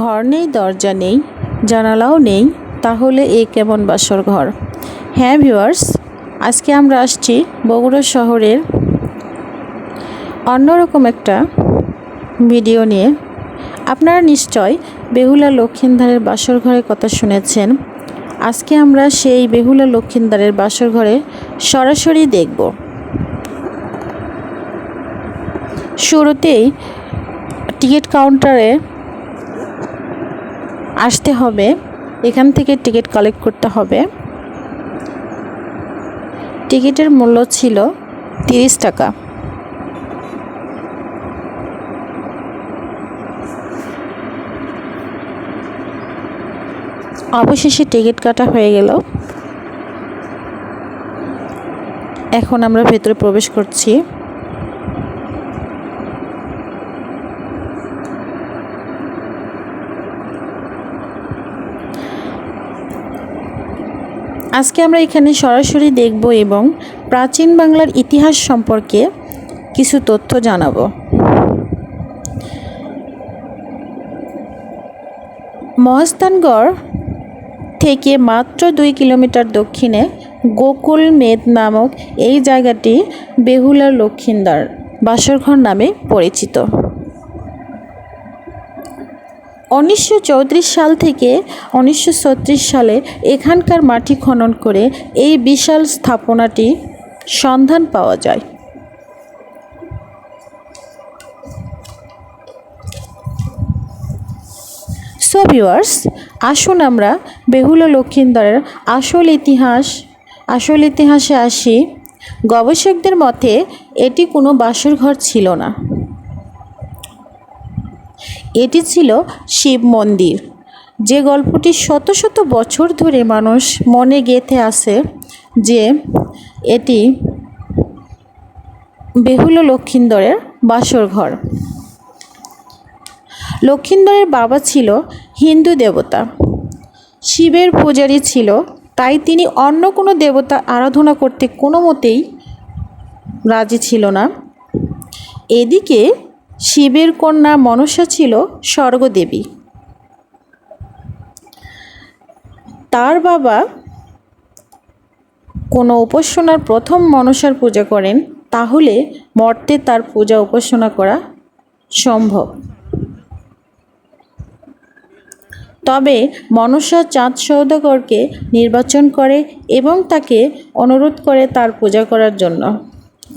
ঘর নেই, দরজা নেই, জানালাও নেই, তাহলে এ কেমন বাসর ঘর? হ্যাঁ ভিউয়ার্স, আজকে আমরা আসছি বগুড়া শহরের অন্যরকম একটা ভিডিও নিয়ে। আপনারা নিশ্চয় বেহুলা লক্ষিন্দারের বাসর ঘরের কথা শুনেছেন। আজকে আমরা সেই বেহুলা লক্ষিন্দারের বাসর ঘরে সরাসরি দেখব। শুরুতেই টিকিট কাউন্টারে আসতে হবে। এখান থেকে টিকিট কালেক্ট করতে হবে। টিকিটের মূল্য ছিল তিরিশ টাকা। অবশেষে টিকিট কাটা হয়ে গেল। এখন আমরা ভেতরে প্রবেশ করছি। আজকে আমরা এখানে সরাসরি দেখব এবং প্রাচীন বাংলার ইতিহাস সম্পর্কে কিছু তথ্য জানাব। মহাস্থানগড় থেকে মাত্র দুই কিলোমিটার দক্ষিণে গোকুল মেদ নামক এই জায়গাটি বেহুলার লক্ষিন্দার বাসরঘর নামে পরিচিত। উনিশশো চৌত্রিশ সাল থেকে উনিশশো ছত্রিশ সালে এখানকার মাটি খনন করে এই বিশাল স্থাপনাটি সন্ধান পাওয়া যায়। সো ভিওয়ার্স আসুন আমরা বেহুলা লক্ষিন্দরের আসল ইতিহাস, আসল ইতিহাসে আসি। গবেষকদের মতে এটি কোনো বাসর ঘর ছিল না। এটি ছিল শিব মন্দির। যে গল্পটি শত শত বছর ধরে মানুষ মনে গেঁথে আছে যে এটি বেহুল লক্ষিন্দরের বাসর ঘর। লক্ষিন্দরের বাবা ছিল হিন্দু দেবতা। শিবের পূজারী ছিল, তাই তিনি অন্য কোনো দেবতা আরাধনা করতে কোনো মতেই রাজি ছিল না। এদিকে শিবের কন্যা মনসা ছিল স্বর্গদেবী। তার বাবা কোনো উপাসনার প্রথম মনসার পূজা করেন, তাহলে মর্তে তার পূজা উপাসনা করা সম্ভব। তবে মনসা চাঁদ সৌদাগরকে নির্বাচন করে এবং তাকে অনুরোধ করে তার পূজা করার জন্য।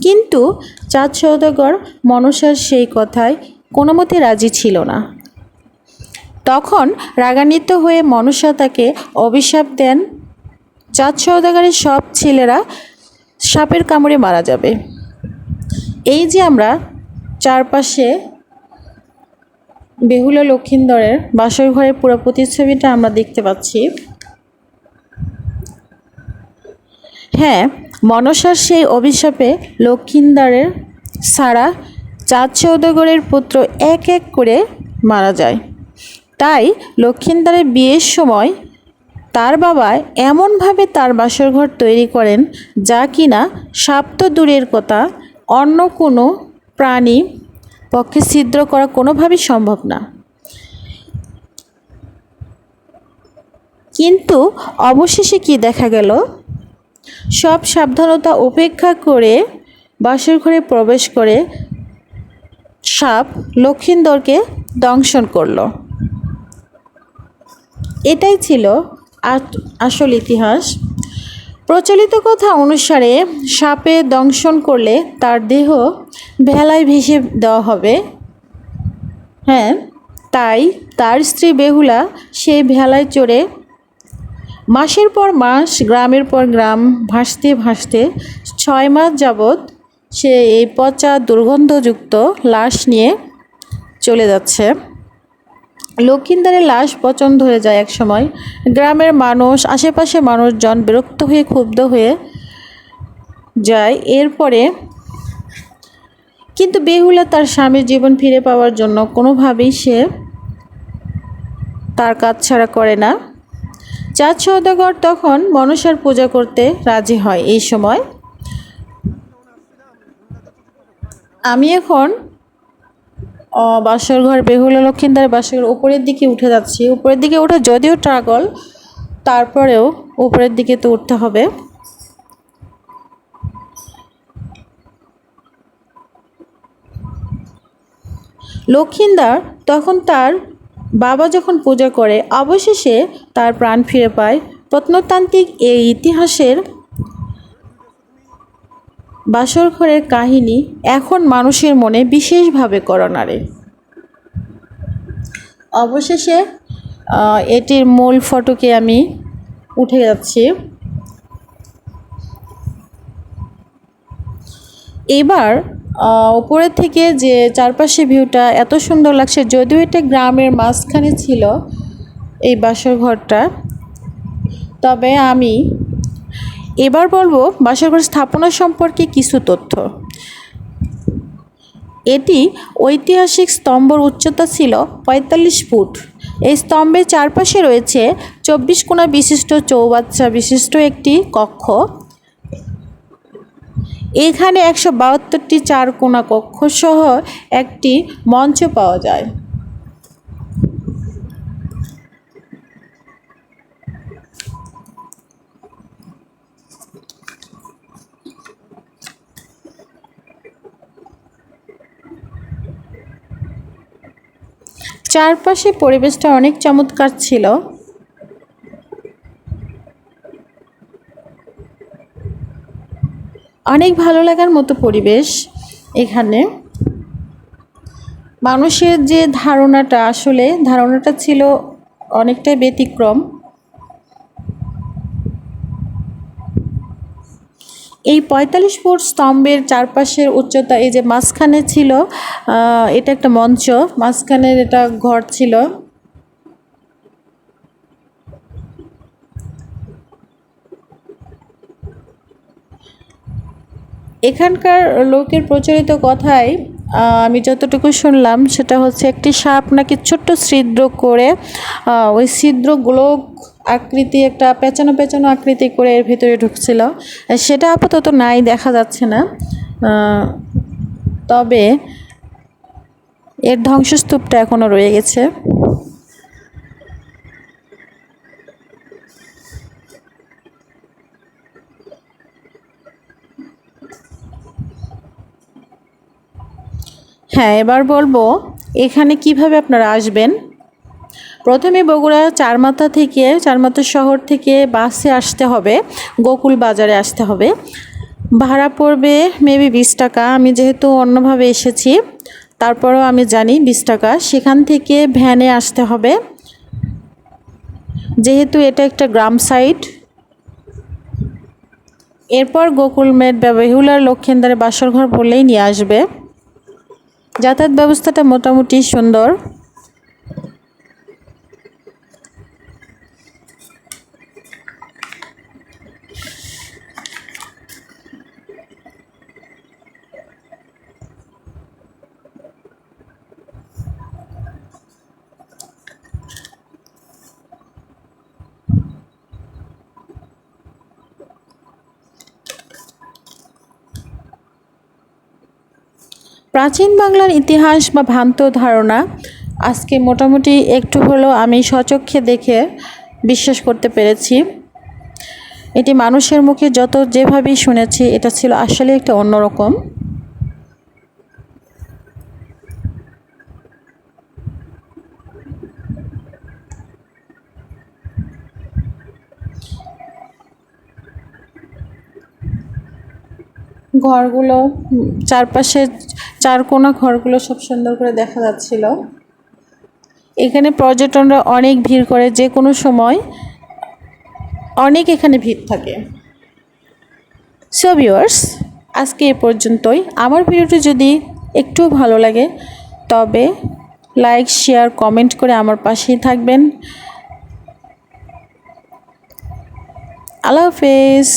কিন্তু চাঁদ সৌদাগর মনসার সেই কথায় কোনো মতে রাজি ছিল না। তখন রাগান্বিত হয়ে মনসা তাকে অভিশাপ দেন। চাঁদ সৌদাগরের সব ছেলেরা সাপের কামড়ে মারা যাবে। এই যে আমরা চারপাশে বেহুলা লক্ষিন্দরের বাসর ঘরের পুরো প্রতিচ্ছবিটা আমরা দেখতে পাচ্ছি হ্যাঁ মনসার সেই অভিশাপে লক্ষিন্দারের সারা চাঁদ সৌদাগরের পুত্র এক এক করে মারা যায়। তাই লক্ষিন্দারের বিয়ের সময় তার বাবা এমনভাবে তার বাসরঘর তৈরি করেন যা কিনা সাপ তো দূরের কথা, অন্য কোনো প্রাণী পক্ষে ছিদ্র করা কোনোভাবেই সম্ভব না। কিন্তু অবশেষে কি দেখা গেল? সব সাবধানতা উপেক্ষা করে বাসর ঘরে প্রবেশ করে সাপ লক্ষিন্দরকে দংশন করল। এটাই ছিল আসল ইতিহাস। প্রচলিত কথা অনুসারে সাপে দংশন করলে তার দেহ ভেলায় ভেসে দেওয়া হবে। হ্যাঁ তাই তার স্ত্রী বেহুলা সেই ভেলায় চড়ে মাসের পর মাস, গ্রামের পর গ্রাম, ভাসতে ভাসতে ছয় মাস যাবৎ সে এই পচা দুর্গন্ধযুক্ত লাশ নিয়ে চলে যাচ্ছে। লক্ষিন্দারের লাশ পচন্দ হয়ে যায় এক সময়। গ্রামের মানুষ আশেপাশে মানুষজন বিরক্ত হয়ে, ক্ষুব্ধ হয়ে যায়। এরপরে কিন্তু বেহুলা তার স্বামীর জীবন ফিরে পাওয়ার জন্য কোনোভাবেই সে তার কাজ ছাড়া করে না। চাঁদ সৌদাগর তখন মনসার পূজা করতে রাজি হয় এই সময়। আমি এখন বাসর ঘর বেহুলা লক্ষিন্দার বাসর উপরের দিকে উঠে যাচ্ছি। উপরের দিকে ওঠা যদিও ট্রাগল তারপরেও উপরের দিকে তো উঠতে হবে। লক্ষিন্দার তখন তার বাবা যখন পূজা করে, অবশেষে তার প্রাণ ফিরে পায়। প্রত্নতান্ত্রিক এই ইতিহাসের বাসর ঘরের কাহিনী এখন মানুষের মনে বিশেষভাবে করোনারে অবশেষে এটির মূল ফটোকে আমি উঠে যাচ্ছি। এবার উপরের থেকে যে চারপাশে ভিউটা এত সুন্দর লাগছে, যদিও এটা গ্রামের মাঝখানে ছিল এই বাসর ঘরটা। তবে আমি এবার বলব, বাসর ঘর স্থাপনা সম্পর্কে কিছু তথ্য। এটি ঐতিহাসিক স্তম্ভর উচ্চতা ছিল পঁয়তাল্লিশ ফুট। এই স্তম্ভের চারপাশে রয়েছে চব্বিশ কোণা বিশিষ্ট চৌবাচ্চা বিশিষ্ট একটি কক্ষ। এখানে একশো বাহাত্তরটি চার কোণা কক্ষ সহ একটি মঞ্চ পাওয়া যায়। চারপাশে পরিবেশটা অনেক চমৎকার ছিল। অনেক ভালো লাগার মতো পরিবেশ এখানে। মানুষের যে ধারণাটা, আসলে ধারণাটা ছিল অনেকটাই ব্যতিক্রম। এই পঁয়তাল্লিশ ফুট স্তম্ভের চারপাশের উচ্চতা এই যে মাঝখানে ছিল এটা একটা মঞ্চ মাঝখানের এটা ঘর ছিল। এখানকার লোকের প্রচলিত কথায় আমি যতটুকু শুনলাম, সেটা হচ্ছে একটি সাপ নাকি ছোট্ট ছিদ্র করে ওই ছিদ্রগুলো আকৃতি, একটা পেঁচানো পেঁচানো আকৃতি করে এর ভিতরে ঢুকছিল। সেটা আপাতত নাই, দেখা যাচ্ছে না। তবে এর ধ্বংসস্তূপটা এখনও রয়ে গেছে। হ্যাঁ এবার বলব, এখানে কীভাবে আপনারা আসবেন? প্রথমে বগুড়া চারমাথা থেকে, চারমাথা শহর থেকে বাসে আসতে হবে, গোকুল বাজারে আসতে হবে। ভাড়া পড়বে মেবি বিশ টাকা। আমি যেহেতু অন্যভাবে এসেছি, তারপরেও আমি জানি বিশ টাকা। সেখান থেকে ভ্যানে আসতে হবে। যেহেতু এটা একটা গ্রাম সাইড এরপর গোকুল মেট বেহুলার লক্ষিন্দারে বাসর ঘর বললেই নিয়ে আসবে। যাতায়াত ব্যবস্থাটা মোটামুটি সুন্দর। প্রাচীন বাংলার ইতিহাস বা ভ্রান্ত ধারণা আজকে মোটামুটি একটু হলেও আমি সচক্ষে দেখে বিশ্বাস করতে পেরেছি। এটি মানুষের মুখে যত যেভাবেই শুনেছি, এটা ছিল আসলে একটা অন্যরকম। ঘরগুলো চারপাশে চার কোনা ঘরগুলো সব সুন্দর করে দেখা যাচ্ছিল। এখানে পর্যটনরা অনেক ভিড় করে, যে কোনো সময় অনেক এখানে ভিড় থাকে। সো ভিউয়ার্স আজকে এ পর্যন্তই। আমার ভিডিওটি যদি একটু ভালো লাগে, তবে লাইক শেয়ার কমেন্ট করে আমার পাশেই থাকবেন। আল্লাহ হাফেজ।